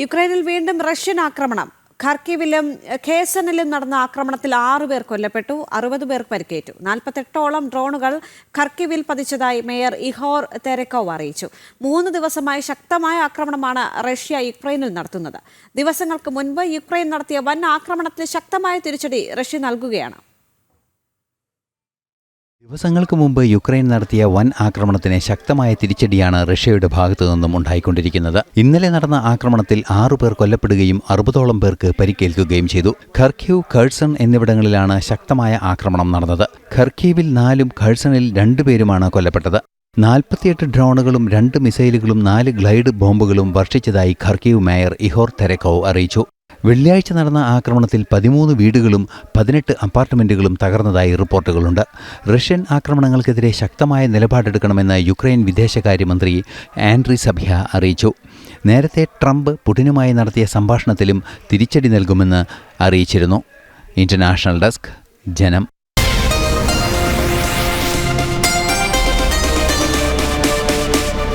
യുക്രൈനിൽ വീണ്ടും റഷ്യൻ ആക്രമണം. ഖർക്കീവിലും ഖേസനിലും നടന്ന ആക്രമണത്തിൽ ആറു പേർ കൊല്ലപ്പെട്ടു അറുപത് പേർ പരിക്കേറ്റു. നാൽപ്പത്തെട്ടോളം ഡ്രോണുകൾ ഖർക്കീവിൽ പതിച്ചതായി മേയർ ഇഹോർ തെരക്കോവ് അറിയിച്ചു. മൂന്ന് ദിവസമായി ശക്തമായ ആക്രമണമാണ് റഷ്യ യുക്രൈനിൽ നടത്തുന്നത്. ദിവസങ്ങൾക്ക് മുൻപ് യുക്രൈൻ നടത്തിയ വൻ ആക്രമണത്തിന് ശക്തമായ തിരിച്ചടി റഷ്യ നൽകുകയാണ്. ദിവസങ്ങൾക്ക് മുമ്പ് യുക്രൈൻ നടത്തിയ വൻ ആക്രമണത്തിന് ശക്തമായ തിരിച്ചടിയാണ് റഷ്യയുടെ ഭാഗത്തു നിന്നും ഉണ്ടായിക്കൊണ്ടിരിക്കുന്നത്. ഇന്നലെ നടന്ന ആക്രമണത്തിൽ ആറു പേർ കൊല്ലപ്പെടുകയും അറുപതോളം പേർക്ക് പരിക്കേൽക്കുകയും ചെയ്തു. ഖർഖ്യൂ ഖേഴ്സൺ എന്നിവിടങ്ങളിലാണ് ശക്തമായ ആക്രമണം നടന്നത്. ഖർഖീവിൽ നാലും ഖേഴ്സണിൽ രണ്ടുപേരുമാണ് കൊല്ലപ്പെട്ടത്. നാൽപ്പത്തിയെട്ട് ഡ്രോണുകളും രണ്ട് മിസൈലുകളും നാല് ഗ്ലൈഡ് ബോംബുകളും വർഷിച്ചതായി ഖർക്കീവ് മേയർ ഇഹോർ തെരക്കോവ് അറിയിച്ചു. വെള്ളിയാഴ്ച നടന്ന ആക്രമണത്തിൽ പതിമൂന്ന് വീടുകളും പതിനെട്ട് അപ്പാർട്ട്മെന്റുകളും തകർന്നതായി റിപ്പോർട്ടുകളുണ്ട്. റഷ്യൻ ആക്രമണങ്ങൾക്കെതിരെ ശക്തമായ നിലപാടെടുക്കണമെന്ന് യുക്രൈൻ വിദേശകാര്യമന്ത്രി ആൻഡ്രി സഭ്യ അറിയിച്ചു. നേരത്തെ ട്രംപ് പുടിനുമായി നടത്തിയ സംഭാഷണത്തിലും തിരിച്ചടി നൽകുമെന്ന് അറിയിച്ചിരുന്നു. ഇന്റർനാഷണൽ ഡെസ്ക് ജനം.